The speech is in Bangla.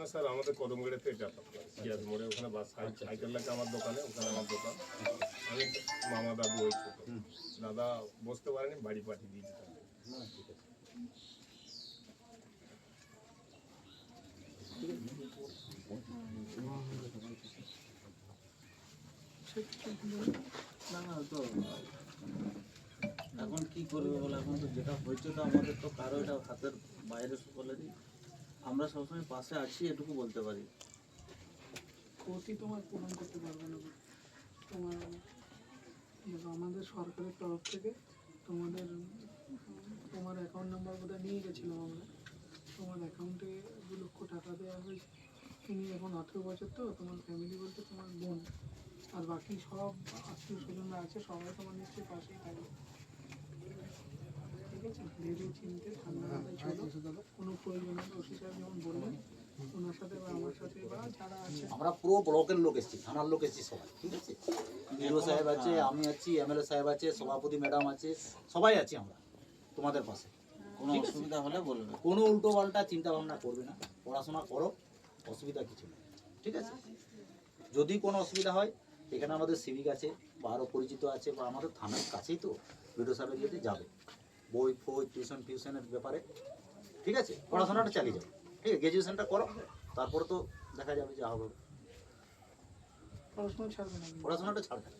না স্যার, আমাদের সিয়াজ মোড়ে, ওখানে বাস সাইকেল লাগে আমার দোকানে, ওখানে আমার দোকান। আমি মামা দাদু ওই ছোট। দাদা বসতে পারেনি, বাড়ি পাঠিয়ে এখন কি করবে বলে? এখন তো যেটা হয়েছে তো আমাদের তো কারও এটা হাতের বাইরে সকলেরই আমরা সবসময় পাশে আছি, এটুকু বলতে পারি। ক্ষতি তোমার পূরণ করতে পারবে না। তোমার আমাদের সরকারের তরফ থেকে তোমাদের, তোমার অ্যাকাউন্ট নাম্বার বোধহয় নিয়ে গেছিলাম আমরা। তোমার অ্যাকাউন্টে দু লক্ষ টাকা দেওয়া হয়েছে। তুমি এখন আঠেরো বছর তো, তোমার ফ্যামিলি বলতে তোমার বোন। আর বাকি সব আত্মীয় স্বজনরা আছে, সবাই তোমার নিশ্চয়ই পাশেই থাকবে আছে ঠান্ডা মাথায় কোনো প্রয়োজন হলে ওসি সাহেব যেমন বললেন ওনার সাথে বা আমার সাথে বা যারা আছে। আমরা পুরো ব্লকের লোক এসেছি থানার লোক এসেছি সবাই ঠিক আছে? বিডিও সাহেব আছে আমি আছি এমএলএ সাহেব আছে সভাপতি ম্যাডাম আছে সবাই আছি আমরা তোমাদের পাশে। কোনো অসুবিধা হলে বলবে। কোনো উল্টো পাল্টা চিন্তা ভাবনা করবে না পড়াশোনা করো অসুবিধা কিছু নেই ঠিক আছে? যদি কোনো অসুবিধা হয় এখানে আমাদের সিভিক আছে বা আরও পরিচিত আছে বা আমাদের থানার কাছেই তো ভিডিও সাহেবের ইয়েতে যাবে। বই ফই টিউশন টিউশনের ব্যাপারে। ঠিক আছে? পড়াশোনাটা চালিয়ে যাও। ঠিক আছে? গ্র্যাজুয়েশনটা করো। তারপর তো দেখা যাবে যা হবে। পড়াশোনা ছাড়বে না পড়াশোনাটা ছাড়বে